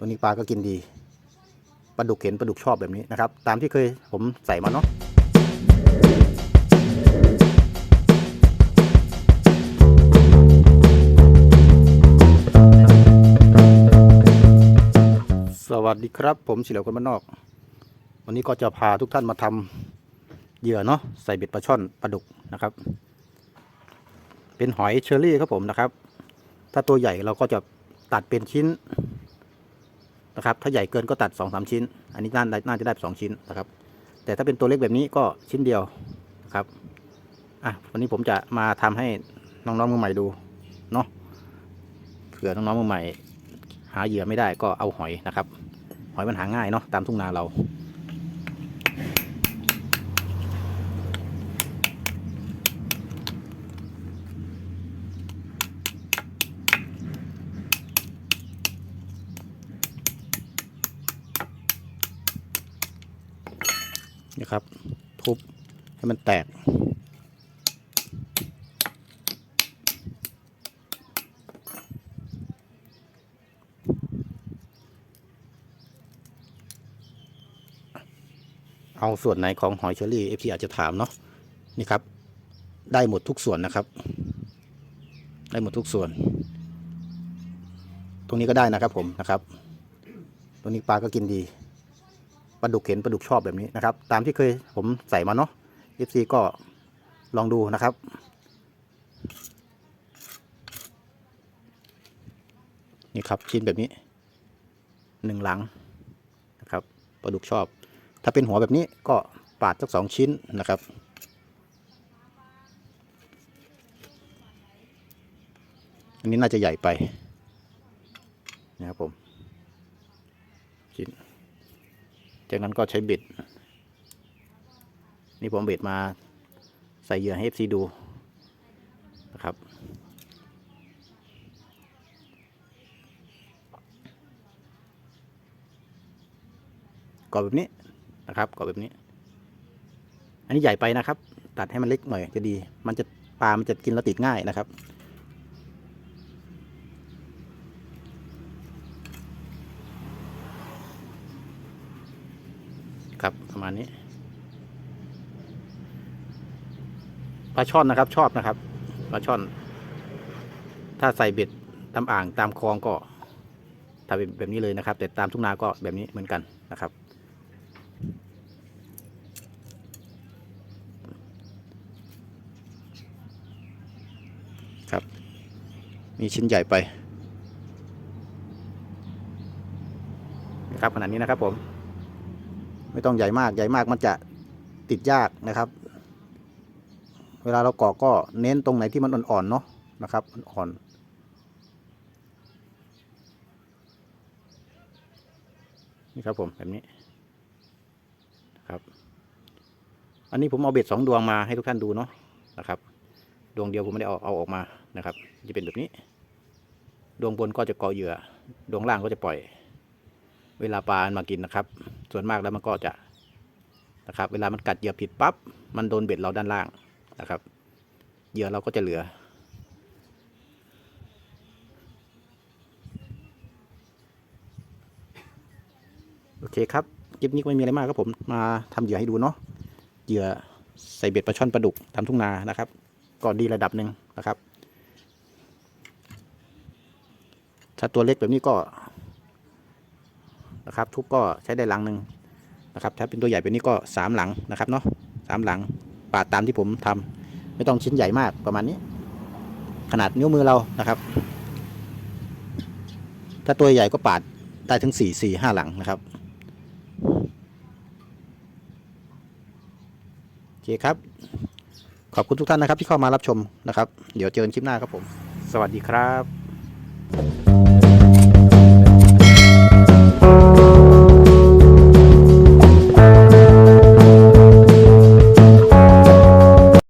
ตัวนี้ปลาก็กินดีปลาดุกเห็นปลาดุกชอบแบบนี้นะครับ ตามที่เคยผมใส่มาเนาะสวัสดีครับ ผมสิเหลวคนบ้านนอก วันนี้ก็จะพาทุกท่านมาทำเหยื่อเนาะใส่เบ็ดปลาช่อนปลาดุกนะครับ เป็นหอยเชอรี่ครับผมนะครับ ถ้าตัวใหญ่เราก็จะตัดเป็นชิ้น นะครับ ถ้าใหญ่เกินก็ตัด2อสชิ้น อันนี้น่าน่าจะได้สองชิ้นนะครับ แต่ถ้าเป็นตัวเล็กแบบนี้ก็ชิ้นเดียวนะครับอะวันนี้ผมจะมาทำให้น้องๆมือใหม่ดูเนาะเผื่อน้องๆมือใหม่ หาเหยื่อไม่ได้ก็เอาหอยนะครับ หอยมันหาง่ายเนาะตามทุ่งนาเรา นี่ครับ ทุบให้มันแตก เอาส่วนไหนของหอยเชอรี่เอฟซีอาจจะถามเนาะนี่ครับ ได้หมดทุกส่วนนะครับ ได้หมดทุกส่วน ตรงนี้ก็ได้นะครับผมนะครับ ตรงนี้ปลาก็กินดี ปลาดุกเห็นปลาดุกชอบแบบนี้นะครับ ตามที่เคยผมใส่มาเนาะ FC ก็ลองดูนะครับ นี่ครับชิ้นแบบนี้หนึ่งหลังนะครับปลาดุกชอบ ถ้าเป็นหัวแบบนี้ก็ปาดสักสองชิ้นนะครับอันนี้น่าจะใหญ่ไปนะครับผมชิ้น จากนั้นก็ใช้เบ็ด นี่ผมเบ็ดมาใส่เหยื่อให้ FC ดูนะครับ กรอบแบบนี้นะครับกรอบแบบนี้ อันนี้ใหญ่ไปนะครับ ตัดให้มันเล็กหน่อยจะดี มันจะปลา มันจะกินแล้วติดง่ายนะครับ ครับประมาณนี้ปลาช่อนนะครับ ชอบนะครับปลาช่อน ถ้าใส่เบ็ดตามอ่างตามคลองก็ทำแบบนี้เลยนะครับ แต่ตามทุ่งนาก็แบบนี้เหมือนกันนะครับ ครับ มีชิ้นใหญ่ไป นะครับขนาดนี้นะครับผม ไม่ต้องใหญ่มากใหญ่มากมันจะติดยากนะครับ เวลาเรากรอกก็เน้นตรงไหนที่มันอ่อนๆเนาะนะครับอ่อนนี่ครับผมแบบนี้ครับ อันนี้ผมเอาเบ็ดสองดวงมาให้ทุกท่านดูเนาะนะครับ ดวงเดียวผมไม่ได้เอาเอาออกมานะครับ จะเป็นแบบนี้ ดวงบนก็จะเกาะเหยื่อ ดวงล่างก็จะปล่อย เวลาปลามันมากินนะครับ ส่วนมากแล้วมันก็จะนะครับ เวลามันกัดเหยื่อผิดปั๊บมันโดนเบ็ดเราด้านล่างนะครับเหยื่อเราก็จะเหลือ โอเคครับคลิปนี้ก็ไม่มีอะไรมากครับผมมาทำเหยื่อให้ดูเนาะเหยื่อใส่เบ็ดปลาช่อนปลาดุกตามทุ่งนานะครับก็ดีระดับหนึ่งนะครับ ถ้าตัวเล็กแบบนี้ก็ นะครับ ทุบก็ใช้ได้หลังหนึ่งนะครับ ถ้าเป็นตัวใหญ่แบบนี้ก็สามหลังนะครับเนาะสามหลังปาดตามที่ผมทำไม่ต้องชิ้นใหญ่มากประมาณนี้ ขนาดนิ้วมือเรานะครับ ถ้าตัวใหญ่ก็ปาดได้ถึงสี่สี่ห้าหลังนะครับโอเคครับ ขอบคุณทุกท่านนะครับที่เข้ามารับชมนะครับ เดี๋ยวเจอกันคลิปหน้าครับผม สวัสดีครับ